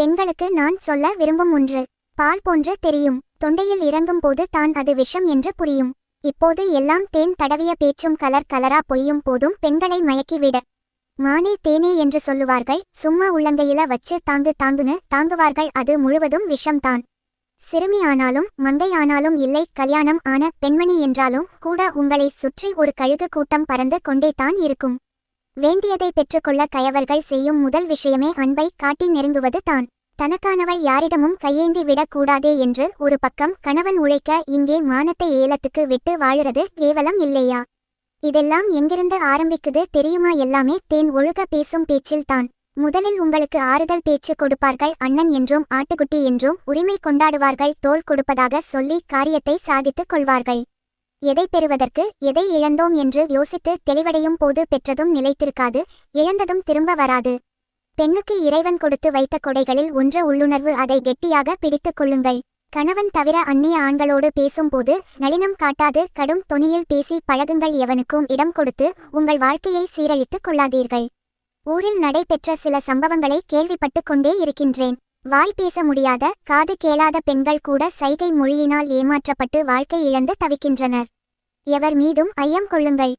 பெண்களுக்கு நான் சொல்ல விரும்பும் ஒன்று. பால் போன்று தெரியும். தொண்டையில் இறங்கும் போது தான் அது விஷம் என்று புரியும். இப்போது எல்லாம் தேன் தடவிய பேச்சும் கலர் கலரா பொய்யும் போதும் பெண்களை மயக்கிவிட. மானே தேனே என்று சொல்லுவார்கள். சும்மா உள்ளங்கையில வச்சு தாங்கு தாங்குன்னு தாங்குவார்கள். அது முழுவதும் விஷம்தான். சிறுமி ஆனாலும் மங்கை ஆனாலும் இல்லை. கல்யாணம் ஆன பெண்மணி என்றாலும் கூட உங்களை சுற்றி ஒரு கழுகு கூட்டம் பறந்து கொண்டே தான் இருக்கும். வேண்டியதை பெற்றுக்கொள்ள கயவர்கள் செய்யும் முதல் விஷயமே அன்பை காட்டி நெருங்குவது தான். தனக்கானவள் யாரிடமும் கையேந்தி விடக்கூடாதே என்று ஒரு பக்கம் கணவன் உழைக்க இங்கே மானத்தை ஏலத்துக்கு விட்டு வாழுறது கேவலம் இல்லையா? இதெல்லாம் எங்கிருந்து ஆரம்பிக்குது தெரியுமா? எல்லாமே தேன் ஒழுக பேசும் பேச்சில்தான் முதலில் உங்களுக்கு ஆறுதல் பேச்சு கொடுப்பார்கள் அண்ணன் என்றும் ஆட்டுக்குட்டி என்றும் உரிமை கொண்டாடுவார்கள் தோல் கொடுப்பதாக சொல்லி காரியத்தை சாதித்துக் கொள்வார்கள். எதை பெறுவதற்கு எதை இழந்தோம் என்று யோசித்து தெளிவடையும் போது பெற்றதும் நிலைத்திருக்காது இழந்ததும் திரும்ப வராது. பெண்ணுக்கு இறைவன் கொடுத்து வைத்த கொடைகளில் ஒன்று உள்ளுணர்வு அதை கெட்டியாக பிடித்துக் கொள்ளுங்கள். கணவன் தவிர அந்நிய ஆண்களோடு பேசும்போது நளினம் காட்டாது கடும் தொனியில் பேசி பழகுங்கள் எவனுக்கும் இடம் கொடுத்து உங்கள் வாழ்க்கையை சீரழித்துக் கொள்ளாதீர்கள். ஊரில் நடைபெற்ற சில சம்பவங்களை கேள்விப்பட்டு கொண்டே இருக்கின்றேன். வாய் பேச முடியாத காது கேளாத பெண்கள் கூட சைகை மொழியினால் ஏமாற்றப்பட்டு வாழ்க்கை இழந்து தவிக்கின்றனர். எவர் மீதும் ஐயம் கொள்ளுங்கள்.